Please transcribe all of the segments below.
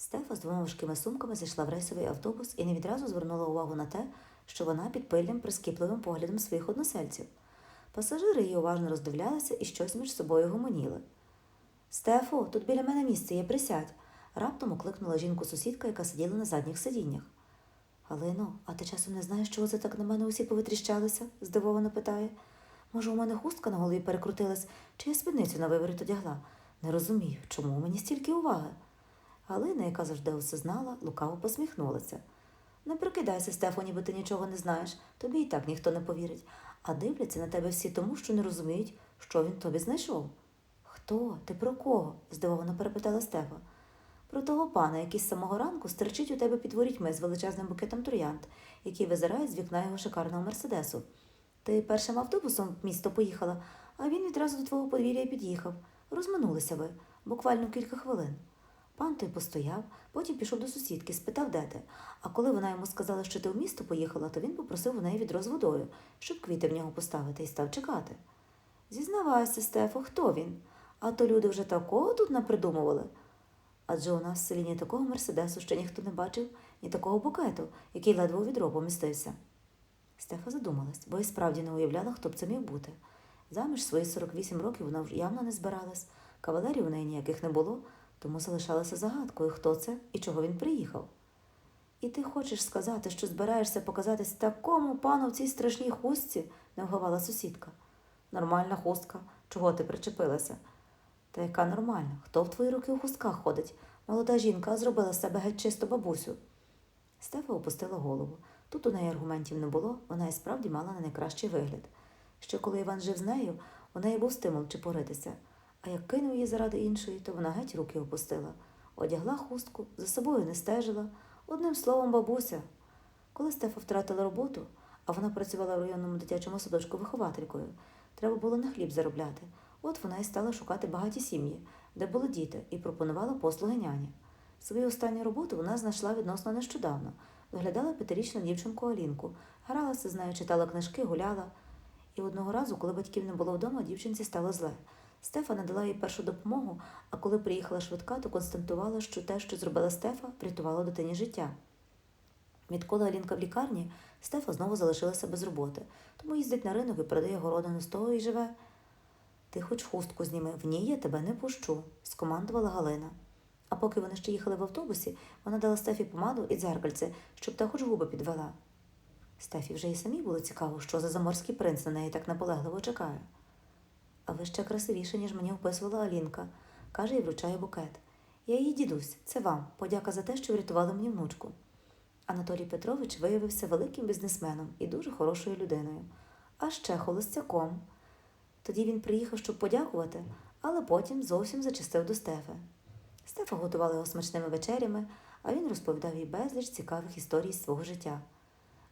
Стефа з двома важкими сумками зайшла в рейсовий автобус і не відразу звернула увагу на те, що вона під пильним прискіпливим поглядом своїх односельців. Пасажири її уважно роздивлялися і щось між собою гомоніли. Стефо, тут біля мене місце є, присядь. Раптом окликнула жінку сусідка, яка сиділа на задніх сидіннях. Галино, а ти часом не знаєш, чого це так на мене усі повитріщалися? здивовано питає. Може, у мене хустка на голові перекрутилась, чи я спідницю на виворіт одягла? Не розумію, чому мені стільки уваги. Галина, яка завжди усе знала, лукаво посміхнулася. Не прикидайся, Стефо, ніби ти нічого не знаєш, тобі і так ніхто не повірить, а дивляться на тебе всі тому, що не розуміють, що він тобі знайшов. Хто? Ти про кого? здивовано перепитала Стефа. Про того пана, який з самого ранку стерчить у тебе під ворітьми з величезним букетом троянд, який визирає з вікна його шикарного мерседесу. Ти першим автобусом в місто поїхала, а він відразу до твого подвір'я під'їхав. Розминулися ви, буквально кілька хвилин. Пан той постояв, потім пішов до сусідки, спитав, де ти. А коли вона йому сказала, що ти в місто поїхала, то він попросив у неї відро з водою, щоб квіти в нього поставити, і став чекати. Зізнавайся, Стефо, хто він? А то люди вже такого тут напридумували. Адже у нас в селі ні такого мерседесу ще ніхто не бачив, ні такого букету, який ледве у відро помістився. Стефа задумалась, бо і справді не уявляла, хто б це міг бути. Заміж свої 48 років вона вже явно не збиралась, кавалерів у неї ніяких не було, тому залишалася загадкою, хто це і чого він приїхав. І ти хочеш сказати, що збираєшся показатись такому пану в цій страшній хустці, не вгавала сусідка. Нормальна хустка, чого ти причепилася? Та яка нормальна? Хто в твої руки у хустках ходить? Молода жінка зробила з себе геть чисто бабусю. Стефа опустила голову. Тут у неї аргументів не було, вона і справді мала не найкращий вигляд. Ще коли Іван жив з нею, у неї був стимул чепуритися, а як кинув її заради іншої, то вона геть руки опустила, одягла хустку, за собою не стежила, одним словом, бабуся. Коли Стефа втратила роботу, а вона працювала в районному дитячому садочку вихователькою, треба було на хліб заробляти. От вона і стала шукати багаті сім'ї, де були діти, і пропонувала послуги няні. Свою останню роботу вона знайшла відносно нещодавно, доглядала п'ятирічну дівчинку Алінку, гралася з нею, читала книжки, гуляла. І одного разу, коли батьків не було вдома, дівчинці стало зле. Стефа надала їй першу допомогу, а коли приїхала швидка, то констатувала, що те, що зробила Стефа, врятувало дитині життя. Відколи Алінка в лікарні, Стефа знову залишилася без роботи, тому їздить на ринок і продає городину з того і живе. Ти хоч хустку зніми, в ній я тебе не пущу, скомандувала Галина. А поки вони ще їхали в автобусі, вона дала Стефі помаду і дзеркальце, щоб та хоч губи підвела. Стефі вже й самі було цікаво, що за заморський принц на неї так наполегливо чекає. А ви ще красивіше, ніж мені описувала Алінка, каже і вручає букет. Я її дідусь, це вам, подяка за те, що врятували мені внучку. Анатолій Петрович виявився великим бізнесменом і дуже хорошою людиною, а ще холостяком. Тоді він приїхав, щоб подякувати, але потім зовсім зачастив до Стефи. Стефа готувала його смачними вечерями, а він розповідав їй безліч цікавих історій з свого життя.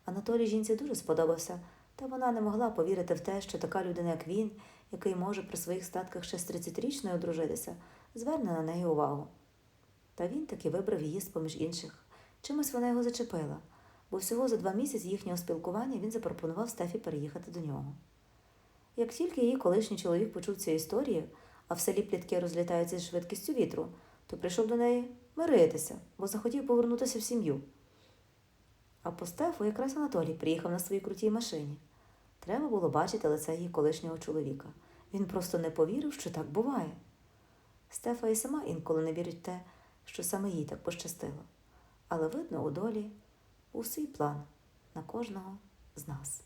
Анатолій жінці дуже сподобався, та вона не могла повірити в те, що така людина, як він, який може при своїх статках ще з 30-річною одружитися, зверне на неї увагу. Та він таки вибрав її з-поміж інших. Чимось вона його зачепила, бо всього за два місяці їхнього спілкування він запропонував Стефі переїхати до нього. Як тільки її колишній чоловік почув цю історію, а в селі плітки розлітаються з швидкістю вітру, то прийшов до неї миритися, бо захотів повернутися в сім'ю. А по Стефу якраз Анатолій приїхав на своїй крутій машині. Треба було бачити лице її колишнього чоловіка. Він просто не повірив, що так буває. Стефа і сама інколи не вірить в те, що саме їй так пощастило. Але видно у долі усій план на кожного з нас.